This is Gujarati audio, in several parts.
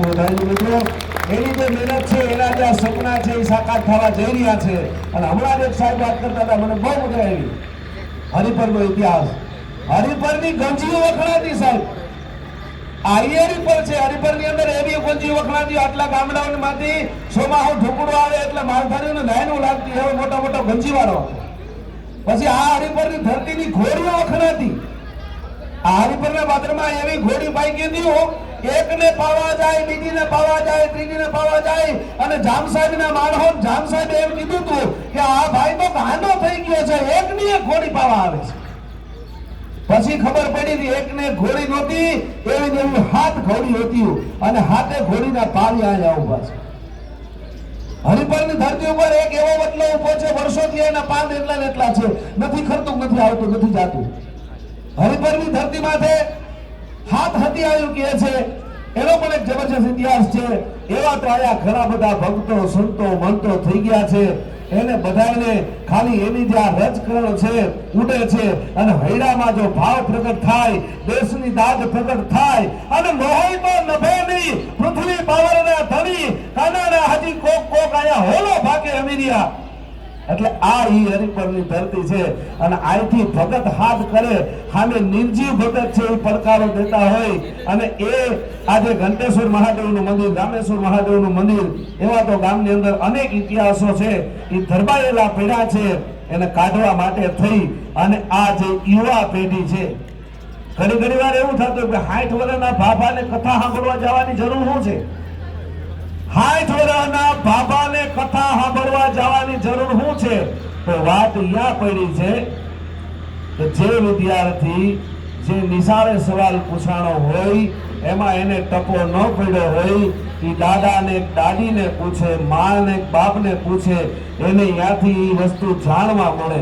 પૂરું થાય મિત્રો એની જે મહેનત છે, એના જે સપના છે, એ સાકાર થવા જઈ રહ્યા છે. અને હમણાં જ એક સાહેબ વાત કરતા હતા, મને બહુ મજા આવી. હરિપરનો ઇતિહાસ. હરિપરની ગંજીઓ વખણાતી સાહેબ. આઈએરી પર છે, હરિપરની અંદર એવી ગંજીઓ વખણાતી, આટલા ગામડાઓમાંથી સોમાહુ ઢોકળો આવે એટલે માલધારીઓને નાયનું લાગતી, એવો મોટો મોટો ગંજીવાળો. પછી આ હરિપરની ધરતીની ઘોડીઓ વખણાતી. આ હરિપરના પાત્રમાં એવી ઘોડી પાઈ ગઈ એકને પાવા જાય, બીજીને પાવા જાય, ત્રીજીને પાવા જાય. અને જામ સાહેબના માણસો જામ સાહેબ એમ કીધું હતું કે આ ભાઈ તો ગાંડો થઈ ગયો છે, એકની એક ઘોડી પાવા આવે છે. પછી ખબર પડી હતી એકને ઘોડી નહોતી, એવી જેવી હાથ ઘોડી હતી અને હાથે ઘોડીના પાવી આવ્યા ઊભા છે. હરિપરની ધરતી ઉપર એક એવો બદલો ઊભો છે, વર્ષોથી એના પાન એટલા એટલા છે. નથી ખરતું, નથી આવતું, નથી જાતું. હરિપરની ધરતી માથે હાથ હતી આવ્યું કહે છે, એનો પણ એક જબરજસ્ત ઇતિહાસ છે. એવા તો આયા ઘણા બધા ભક્તો, સંતો, મંતો થઈ ગયા છે. એને બધાને ખાલી એની જે આ રજકરણ છે, ઉડે છે. અને હૈડામાં જો ભાવ પ્રગટ થાય, દેશની દાદ પ્રગટ થાય, અને મોહી તો નભે નહીં, પૃથ્વી પાવરના ધણી કાનાના હજી કોક કોક આયા હોલો ભાગે અમીરિયા. એટલે આ ઈ હરિપરની ધરતી છે. અને અહીંથી ભગત હાથ કરે, સામે નિર્જીવ ભગત છે એ પડકારો દેતા હોય. અને એ આજે ઘંટેશ્વર મહાદેવનું મંદિર, રામેશ્વર મહાદેવનું મંદિર, એવા તો ગામની અંદર અનેક ઇતિહાસો છે. એ ધરબાયેલા પડ્યા છે, એને કાઢવા માટે થઈ. અને આ જે યુવા પેઢી છે, ઘણી ઘણી વાર એવું થતું કે સાઠ વર્ષના ભાભાને કથા સાંભળવા જવાની જરૂર શું છે? સાઠ વર્ષના ભાભાને કથા સાંભળવા જવાની જરૂર શું છે તો વાત અહીંયા પડી છે કે જે વિદ્યાર્થી જે નિશાળે સવાલ પૂછાણો હોય, એમાં એને ટકો ન પડ્યો હોય એ દાદાને દાદીને પૂછે, માને બાપને પૂછે, એને ત્યાંથી એ વસ્તુ જાણવા મળે.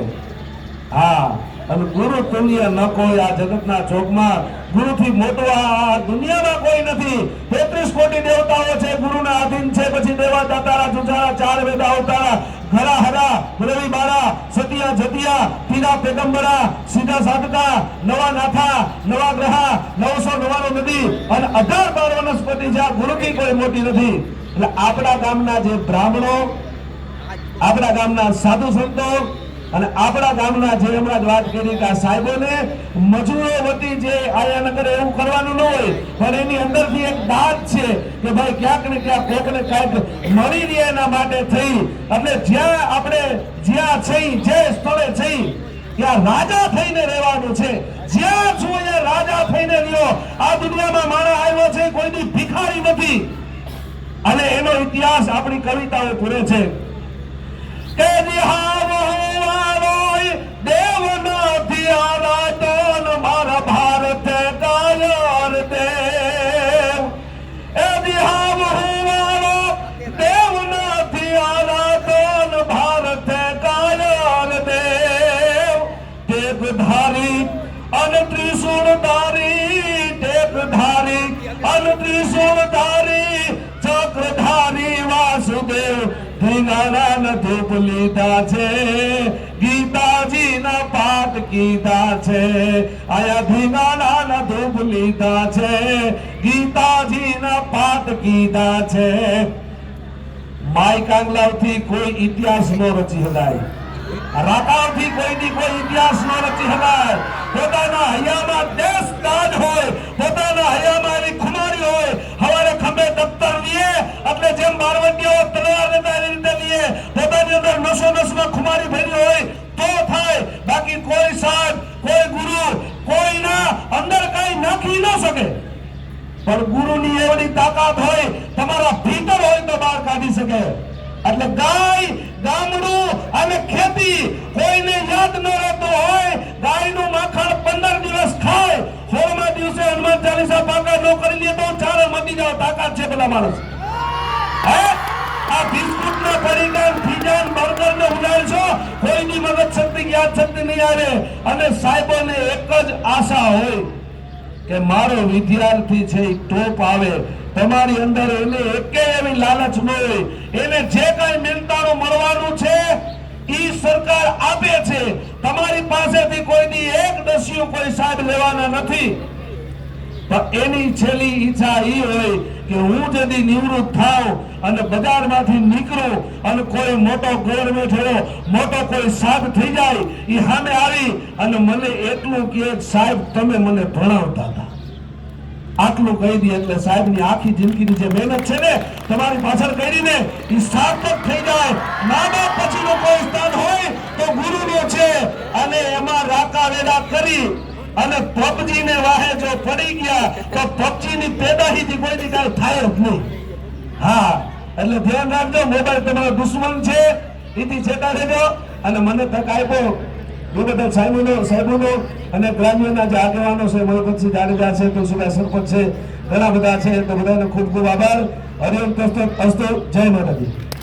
હા, અને ગુરુ તુલ્ય ન કોઈ આ જગતના ચોકમાં, ગુરુથી મોટો આ દુનિયામાં કોઈ નથી. તેત્રીસ કોટી દેવતાઓ છે, ગુરુના આધીન છે, પછી દેવા દાતારા જુજારા, ચાર વેદા અવતારા ઘરા હરા રવિ બાળા, સતિયા જતિયા તીના પેગંબરા, સીધા સાધતા નવા નાથા, નવા ગ્રહા, નવસો નવાનો નદી અને અઢાર બાર વનસ્પતિ છે. આ ગુરુથી કોઈ મોટી નથી. એટલે આપણા ગામના જે બ્રાહ્મણો, આપણા ગામના સાધુ સંતો અને આપણા ગામના જે હમણાં વાત કરી કે આ સાહેબોને મજૂરો વતી જે આયા નગર એવું કરવાનું ન હોય, પણ એની અંદરથી એક દાંત છે કે ભાઈ ક્યાંક ને ક્યાંક કોક ને કાંઈક મળી રહે એના માટે થઈ. એટલે જ્યાં આપણે જ્યાં છે જે સ્થળે છે ત્યાં રાજા થઈને રહેવાનું છે. જ્યાં છું અહીંયા રાજા થઈને રહ્યો. આ દુનિયામાં માણસ આવ્યો છે, કોઈની ભિખારી નથી. અને એનો ઇતિહાસ આપણી કવિતાઓ પૂરે છે. કે અને ત્રિશૂળધારી ચક્રધારી વાસુદેવ ધીંગાણા ધૂપ લીધા છે ગીતાજી ના પાઠ કીધા છે આયા ધીંગાણા ધૂપ લીધા છે ગીતાજી ના પાઠ કીધા છે માય કાંગલાવથી કોઈ ઇતિહાસ નો રચી શકાય રાતાવથી કોઈની કોઈ ઇતિહાસ નો રચી શકાય પોતાના હૈયામાં દેશ દાન હોય પોતાના હૈયામાં એની ખુમારી હવારે ખંભે દફતર લઈએ આપણે જેમ બારવટીઓ તલવાર લેતા એવી રીતે લઈએ પોતાની અંદર નસો નસમાં ખુમારી ભરી હોય તો થાય. બાકી કોઈ સાહેબ, કોઈ ગુરુ, કોઈના અંદર કઈ નાખી ન શકે. પણ ગુરુની એવડી તાકાત હોય, તમારા ભીતર હોય તો બહાર કાઢી શકે. એટલે ગાય, ગામડું અને ખેતી કોઈને યાદ ન રહેતું હોય ગાયનું માખણ પંદર દિવસ ખાય સોળમા દિવસે હનુમાન ચાલીસા પાકા ન કરી લે તો ચારે મટી જાવ તાકાત છે? માણસ લાલચ ન હોય. એને જે કઈ મિલતાણું મળવાનું છે, ઈ સરકાર આપે છે. તમારી પાસેથી કોઈની એક દસ્યુ કોઈ સાહેબ લેવાના નથી. એની છેલ્લી ઈચ્છા ઈ હોય કે હું જદી નિવૃત્ત થાવ અને બજારમાંથી નીકળું અને કોઈ મોટો ગવર્મેન્ટ થયો મોટો કોઈ સાહેબ થઈ જાય એ સામે આવી અને મને એટલું કે સાહેબ, તમે મને ભણાવતા હતા. આટલું કહી દે એટલે સાહેબની આખી જિંદગીની જે મહેનત છે ને, તમારી પાછળ કરીને એ સાર્થક થઈ જાય. મા બાપ પછીનું કોઈ સ્થાન હોય તો ગુરુનો છે અને એમાં રાકા વેડા કરી અને પબજી ને વાહે જો પડી ગયા, તો પબજી ની પેદાહીથી કોઈ નિકાલ થાય જ નહીં. હા, એટલે ધ્યાન રાખજો, મોબાઈલ તમારો દુશ્મન છે, એથી છેતા દેજો અને મને તક આપ્યો એ બધા સાહેબોનો સાહેબોનો અને ગ્રામ્યના જે આગેવાનો છે, મલકતસિંહ જાડેજા છે તુલસીભાઈ સરપંચ છે, ઘણા બધા છે, તો બધાને ખૂબ ખૂબ આભાર. હરિઓમ અસ્તો, જય માતાજી.